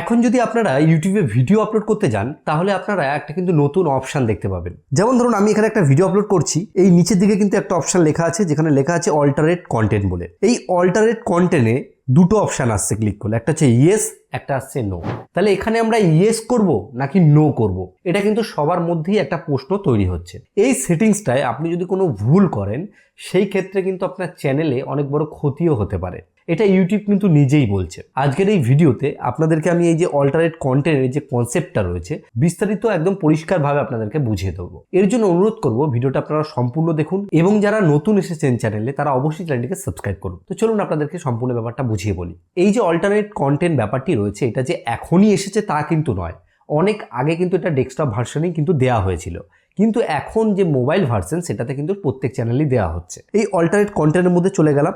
এখন যদি আপনারা ইউটিউবে ভিডিও আপলোড করতে যান, তাহলে আপনারা একটা কিন্তু নতুন অপশান দেখতে পাবেন। যেমন ধরুন, আমি এখানে একটা ভিডিও আপলোড করছি। এই নিচের দিকে কিন্তু একটা অপশান লেখা আছে, যেখানে লেখা আছে অল্টারেট কন্টেন্ট বলে। এই অল্টারেট কন্টেন্টে দুটো অপশান আসছে ক্লিক করলে। একটা হচ্ছে ইয়েস একটা আসছে নো তাহলে এখানে আমরা ইয়েস করব নাকি নো করব? এটা কিন্তু সবার মধ্যেই একটা প্রশ্ন তৈরি হচ্ছে। এই সেটিংসটায় আপনি যদি কোনো ভুল করেন, সেই ক্ষেত্রে কিন্তু আপনার চ্যানেলে অনেক বড় ক্ষতিও হতে পারে। এটা ইউটিউব কিন্তু নিজেই বলছে। আজকের এই ভিডিওতে আপনাদেরকে আমি এই যে অল্টারেট কন্টেন্টের যে কনসেপ্টটা রয়েছে, বিস্তারিত একদম পরিষ্কারভাবে আপনাদেরকে বুঝিয়ে দেবো। এর জন্য অনুরোধ করব ভিডিওটা আপনারা সম্পূর্ণ দেখুন এবং যারা নতুন এসেছেন চ্যানেলে তারা অবশ্যই চ্যানেলটিকে সাবস্ক্রাইব করুন। তো চলুন আপনাদেরকে সম্পূর্ণ ব্যাপারটা বুঝিয়ে বলি। এই যে অল্টারনেট কন্টেন্ট ব্যাপারটি রয়েছে, এটা যে এখনই এসেছে তা কিন্তু নয়। অনেক আগে কিন্তু এটা ডেস্কটপ ভার্সনেই কিন্তু দেওয়া হয়েছিল। কিন্তু এখন যে মোবাইল ভার্সন সেটাতে কিন্তু প্রত্যেক চ্যানেলই দেওয়া হচ্ছে। এই অল্টারনেট কন্টেন্টের মধ্যে চলে গেলাম।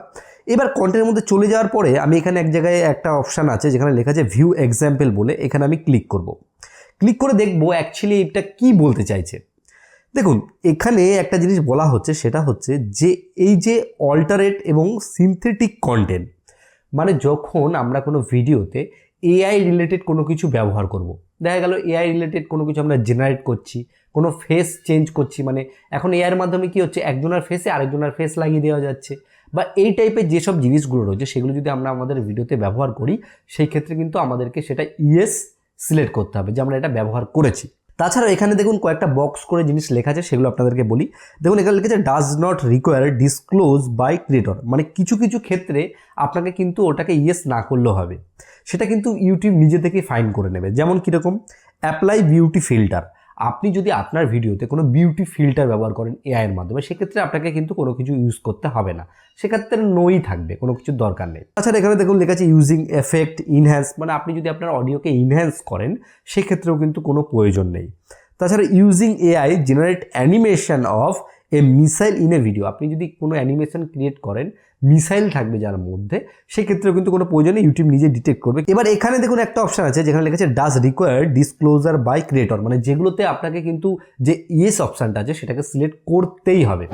এবার কন্টেন্টের মধ্যে চলে যাওয়ার পরে আমি এখানে এক জায়গায় একটা অপশান আছে যেখানে লেখা আছে ভিউ এক্সাম্পল বলে এখানে আমি ক্লিক করব ক্লিক করে দেখব অ্যাকচুয়ালি এটা কি বলতে চাইছে দেখুন, এখানে একটা জিনিস বলা হচ্ছে, সেটা হচ্ছে যে এই যে অল্টারেট এবং সিনথেটিক কন্টেন্ট মানে যখন আমরা কোনো ভিডিওতে এআই রিলেটেড কোনো কিছু ব্যবহার করব। দেখা গেল এআই রিলেটেড কোনো কিছু আমরা জেনারেট করছি, কোনো ফেস চেঞ্জ করছি মানে এখন এআইয়ের মাধ্যমে কি হচ্ছে, একজনের ফেসে আরেকজনের ফেস লাগিয়ে দেওয়া যাচ্ছে বা এই টাইপের যেসব জিনিসগুলো রয়েছে, সেগুলো যদি আমরা আমাদের ভিডিওতে ব্যবহার করি, সেই ক্ষেত্রে কিন্তু আমাদেরকে সেটা ইয়েস সিলেক্ট করতে হবে যে আমরা এটা ব্যবহার করেছি। তাছাড়া এখানে দেখুন কয়েকটা বক্স করে জিনিস লেখা আছে, সেগুলো আপনাদেরকে বলি। দেখুন এখানে লিখেছে does not require disclose by creator মানে কিছু কিছু ক্ষেত্রে আপনাকে কিন্তু ওটাকে ইয়েস না করলেও হবে। সেটা কিন্তু ইউটিউব নিজে থেকেই ফাইন করে নেবে। যেমন কীরকম? অ্যাপ্লাই বিউটি ফিল্টার আপনি যদি আপনার ভিডিওতে কোনো বিউটি ফিল্টার ব্যবহার করেন এআইয়ের মাধ্যমে, সেক্ষেত্রে আপনাকে কিন্তু কোনো কিছু ইউজ করতে হবে না। সেক্ষেত্রে নই থাকবে, কোনো কিছুর দরকার নেই। তাছাড়া এখানে দেখুন লেখা আছে ইউজিং এফেক্ট ইনহ্যান্স মানে আপনি যদি আপনার অডিওকে ইনহ্যান্স করেন, সেক্ষেত্রেও কিন্তু কোনো প্রয়োজন নেই। তাছাড়া using AI generate animation of a missile in a video. আপনি যদি কোনো অ্যানিমেশন ক্রিয়েট করেন, মিসাইল থাকবে যার মধ্যে, সেক্ষেত্রেও কিন্তু কোনো প্রয়োজনে ইউটিউব নিজে ডিটেক্ট করবে। এবার এখানে দেখুন একটা অপশন আছে, যেখানে লেখা আছে does require disclosure by creator মানে যেগুলোতে আপনাকে কিন্তু যে ইয়েস অপশানটা আছে, সেটাকে সিলেক্ট করতেই হবে।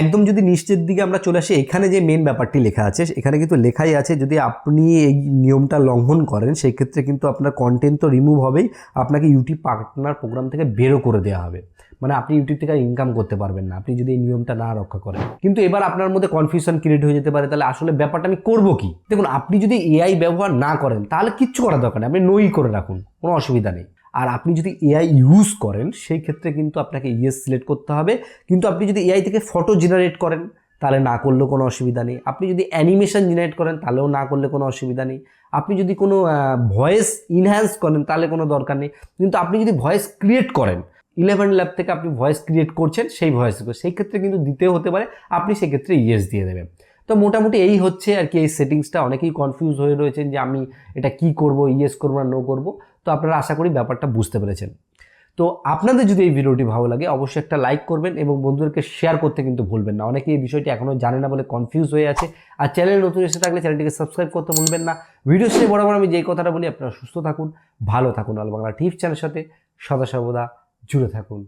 একদম যদি নিশ্চিত দিকে আমরা চলে আসি, এখানে যে মেন ব্যাপারটি লেখা আছে, এখানে কিন্তু লেখাই আছে, যদি আপনি এই নিয়মটা লঙ্ঘন করেন সেই ক্ষেত্রে কিন্তু আপনার কন্টেন্ট তো রিমুভ হবেই, আপনাকে ইউটিউব পার্টনার প্রোগ্রাম থেকে বেরো করে দেওয়া হবে। মানে আপনি ইউটিউব থেকে ইনকাম করতে পারবেন না। আপনি যদি এই নিয়মটা না রক্ষা করেন। কিন্তু এবার আপনার মধ্যে কনফিউশন ক্রিয়েট হয়ে যেতে পারে। তাহলে আসলে ব্যাপারটা আমি করব কি? দেখুন, আপনি যদি এআই ব্যবহার না করেন, তাহলে কিচ্ছু করার দরকার নেই। আপনি নই করে রাখুন, কোনো অসুবিধা নেই। আর আপনি যদি এআই ইউজ করেন, সেই ক্ষেত্রে কিন্তু আপনাকে ইয়েস সিলেক্ট করতে হবে। কিন্তু আপনি যদি এআই থেকে ফটো জেনারেট করেন, তাহলে না করলেও কোনো অসুবিধা নেই। আপনি যদি অ্যানিমেশন জেনারেট করেন, তাহলেও না করলে কোনো অসুবিধা নেই। আপনি যদি কোনো ভয়েস ইনহ্যান্স করেন, তাহলে কোনো দরকার নেই। কিন্তু আপনি যদি ভয়েস ক্রিয়েট করেন ইলেভেন ল্যাব থেকে আপনি ভয়েস ক্রিয়েট করছেন, সেই ভয়েস সেই ক্ষেত্রে কিন্তু দিতেও হতে পারে, আপনি সেক্ষেত্রে ইয়েস দিয়ে দেবেন। তো মোটামুটি এই হচ্ছে আর কি এই সেটিংসটা অনেকেই কনফিউজ হয়ে রয়েছেন যে আমি এটা কি করব ইয়েস করব না নো করব। তো আপনারা আশা করি ব্যাপারটা বুঝতে পেরেছেন। তো আপনাদের যদি এই ভিডিওটি ভালো লাগে, অবশ্যই একটা লাইক করবেন এবং বন্ধুদেরকে শেয়ার করতে কিন্তু ভুলবেন না। অনেকে এই বিষয়টি এখনও জানে না বলে কনফিউজ হয়ে আছে। আর চ্যানেল নতুন এসে থাকলে চ্যানেলটিকে সাবস্ক্রাইব করতে ভুলবেন না। ভিডিও শেষে বরাবর আমি যেই কথাটা বলি, আপনারা সুস্থ থাকুন, ভালো থাকুন। আল বাংলা চ্যানেলের সাথে সদা সর্বদা জুড়ে থাকুন।